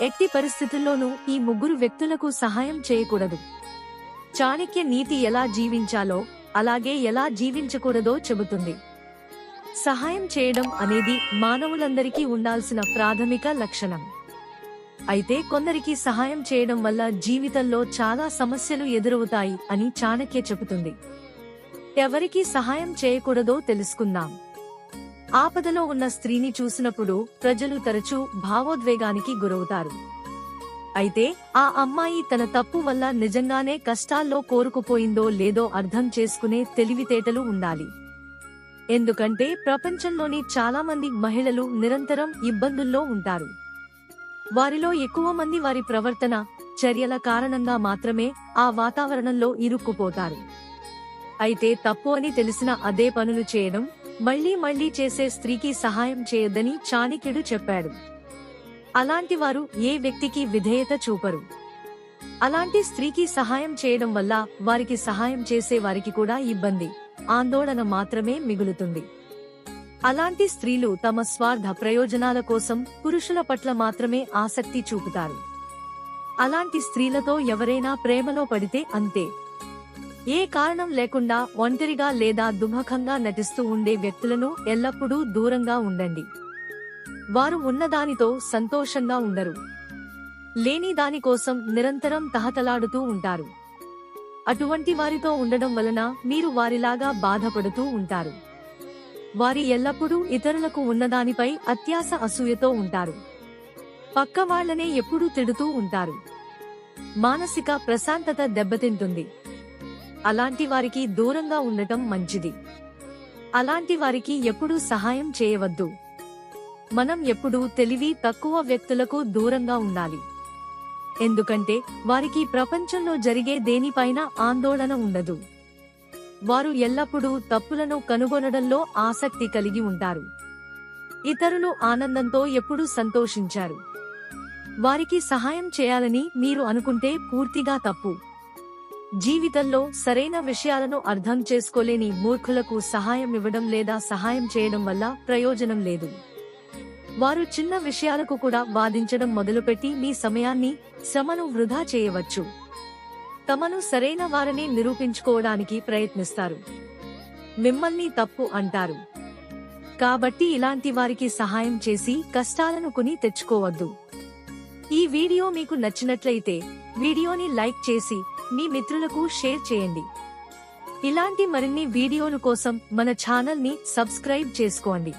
ఎట్టి పరిస్థితుల్లోనూ ఈ ముగ్గురు వ్యక్తులకు సహాయం చేయకూడదు. చాణక్య నీతి ఎలా జీవించాలో అలాగే ఎలా జీవించకూడదో చెబుతుంది. సహాయం చేయడం అనేది మానవులందరికీ ఉండాల్సిన ప్రాథమిక లక్షణం. అయితే కొందరికి సహాయం చేయడం వల్ల జీవితంలో చాలా సమస్యలు ఎదురవుతాయి అని చాణక్య చెబుతుంది. ఎవరికి సహాయం చేయకూడదో తెలుసుకుందాం. ఆపదలో ఉన్న స్త్రీని చూసినప్పుడు ప్రజలు తరచూ భావోద్వేగానికి గురవుతారు. అయితే ఆ అమ్మాయి తన తప్పు వల్ల నిజంగానే కష్టాల్లో కోరుకుపోయిందో లేదో అర్థం చేసుకునే తెలివితేటలు ఉండాలి. ఎందుకంటే ప్రపంచంలోని చాలా మంది మహిళలు నిరంతరం ఇబ్బందుల్లో ఉంటారు. వారిలో ఎక్కువ మంది వారి ప్రవర్తన చర్యల కారణంగా మాత్రమే ఆ వాతావరణంలో ఇరుక్కుపోతారు. అయితే తప్పు అని తెలిసిన అదే పనులు చేయడం మళ్ళీ మళ్ళీ చేసే స్త్రీకి సహాయం చేయొద్దని చాణిక్యుడు చెప్పాడు. అలాంటి వారు ఏ వ్యక్తికి విధేయత చూపరు. అలాంటి స్త్రీకి సహాయం చేయడం వల్ల వారికి సహాయం చేసే వారికి కూడా ఇబ్బంది. ఆందోళన మాత్రమే మిగులుతుంది. అలాంటి స్త్రీలు తమ స్వార్థ ప్రయోజనాల కోసం పురుషుల పట్ల మాత్రమే ఆసక్తి చూపుతారు. అలాంటి స్త్రీలతో ఎవరైనా ప్రేమలో పడితే అంతే. ఏ కారణం లేకుండా ఒంటరిగా లేదా దుమఖంగా నటిస్తూ ఉండే వ్యక్తులను ఎల్లప్పుడూ దూరంగా ఉండండి. వారు ఉన్నదానితో సంతోషంగా ఉండరు. లేని దానికోసం నిరంతరం తహతలాడుతూ ఉంటారు. అటువంటి వారితో ఉండడం వలన మీరు వారిలాగా బాధపడుతూ ఉంటారు. వారి ఎల్లప్పుడూ ఇతరులకు ఉన్నదానిపై అత్యాస అసూయతో ఉంటారు. పక్క వాళ్ళనే ఎప్పుడూ తిడుతూ ఉంటారు. మానసిక ప్రశాంతత దెబ్బతింటుంది. అలాంటి వారికి దూరంగా ఉండటం మంచిది. అలాంటి వారికి ఎప్పుడూ సహాయం చేయవద్దు. మనం ఎప్పుడూ తెలివి తక్కువ వ్యక్తులకు దూరంగా ఉండాలి. ఎందుకంటే వారికి ప్రపంచంలో జరిగే దేనిపైన ఆందోళన ఉండదు. వారు ఎల్లప్పుడూ తప్పులను కనుగొనడంలో ఆసక్తి కలిగి ఉంటారు. ఇతరులు ఆనందంతో ఎప్పుడూ సంతోషించారు. వారికి సహాయం చేయాలని మీరు అనుకుంటే పూర్తిగా తప్పు. జీవితంలో సరైన విషయాలను అర్థం చేసుకోలేని మూర్ఖులకు సహాయం ఇవ్వడం లేదా సహాయం చేయడం వల్ల ప్రయోజనం లేదు. వారు చిన్న విషయాలకు కూడా వాదించడం మొదలుపెట్టి మీ సమయాన్ని శ్రమను వృధా చేయవచ్చు. తమను సరైన వారని నిరూపించుకోవడానికి ప్రయత్నిస్తారు. మిమ్మల్ని తప్పు అంటారు. కాబట్టి ఇలాంటి వారికి సహాయం చేసి కష్టాలను కొని తెచ్చుకోవద్దు. ఈ వీడియో మీకు నచ్చినట్లయితే వీడియోని లైక్ చేసి మీ మిత్రులకు షేర్ చేయండి. ఇలాంటి మరిన్ని వీడియోలు కోసం మన ఛానల్ని సబ్స్క్రైబ్ చేసుకోండి.